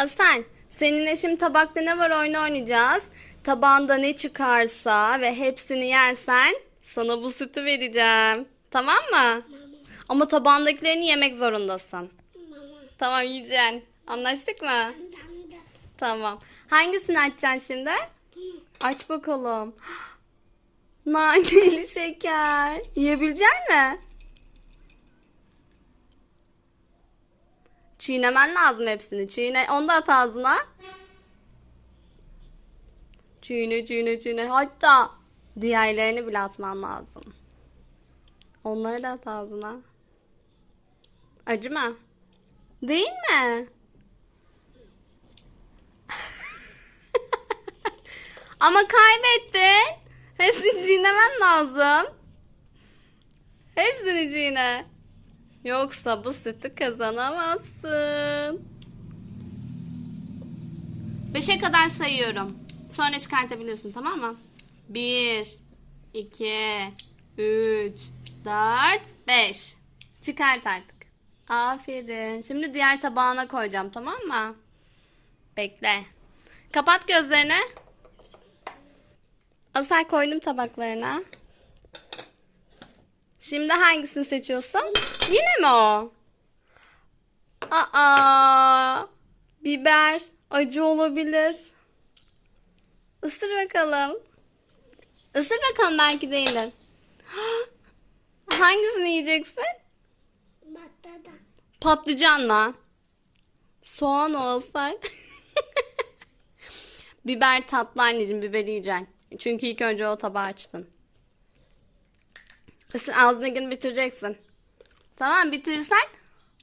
Asel, seninle şimdi tabakta ne var oyunu oynayacağız. Tabağında ne çıkarsa ve hepsini yersen sana bu sütü vereceğim. Tamam mı? Ama tabağındakilerini yemek zorundasın. Mama. Tamam yiyeceksin. Anlaştık mı? Tamam. Tamam. Hangisini açacaksın şimdi? Aç bakalım. Naneli şeker. Yiyebilecek mi? Çiğnemen lazım hepsini. Çiğne. Onu da at ağzına. Çiğne çiğne çiğne. Hatta diğerlerini bile atman lazım. Onları da at ağzına. Acı mı? Değil mi? Ama kaybettin. Hepsini çiğnemen lazım. Hepsini çiğne. Yoksa bu sütü kazanamazsın. Beşe kadar sayıyorum. Sonra çıkartabilirsin tamam mı? Bir, iki, üç, dört, beş. Çıkart artık. Aferin. Şimdi diğer tabağına koyacağım tamam mı? Bekle. Kapat gözlerini. Asel koydum tabaklarına. Şimdi hangisini seçiyorsun? Yine mi o? Aa, biber acı olabilir. Isır bakalım. Isır bakalım belki değildir. Hangisini yiyeceksin? Battadan. Patlıcan mı? Soğan olsaydı. Biber tatlı anneciğim biberi yiyeceksin. Çünkü ilk önce o tabağı açtın. Sen ağzını bitireceksin. Tamam bitirirsen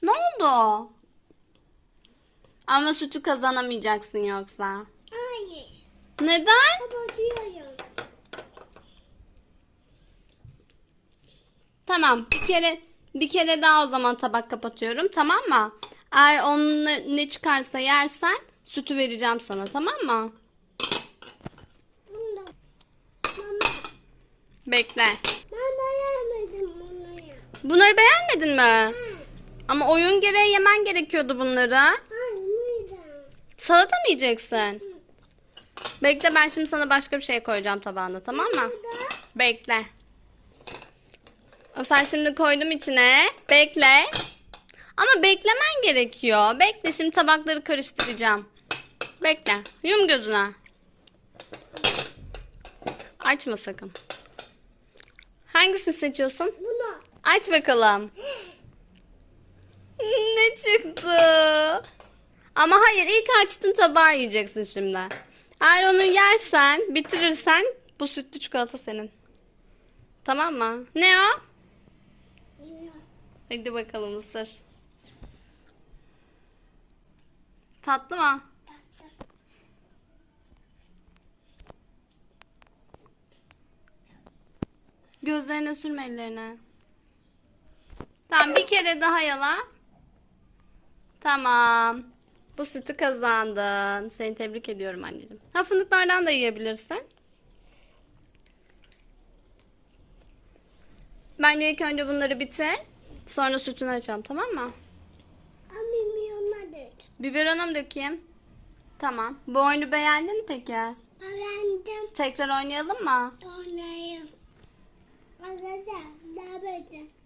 ne oldu? Ama sütü kazanamayacaksın yoksa. Hayır. Neden? Baba diyorum. Tamam bir kere bir kere daha o zaman tabak kapatıyorum tamam mı? Eğer onun ne çıkarsa yersen sütü vereceğim sana tamam mı? Bekle. Bunları beğenmedin mi? Ama oyun gereği yemen gerekiyordu bunları. Salata mı yiyeceksin? Bekle ben şimdi sana başka bir şey koyacağım tabağına tamam mı? Bekle. Sen şimdi koydum içine. Bekle. Ama beklemen gerekiyor. Bekle şimdi tabakları karıştıracağım. Bekle. Yum gözüne. Açma sakın. Hangisini seçiyorsun? Aç bakalım. ne çıktı? Ama hayır ilk açtın tabağı yiyeceksin şimdi. Eğer onu yersen, bitirirsen bu sütlü çikolata senin. Tamam mı? Ne o? Hadi bakalım ısır. Tatlı mı? Gözlerine sürme ellerine. Tamam bir kere daha yala. Tamam. Bu sütü kazandın. Seni tebrik ediyorum anneciğim. Ha fındıklardan da yiyebilirsin. Bence ilk önce bunları bitir. Sonra sütünü açalım tamam mı? Ama milyonlar dök. Biberona mı dökeyim? Tamam. Bu oyunu beğendin mi peki? Beğendim. Tekrar oynayalım mı? Oynayayım. Arkadaşlar, daha beğendim.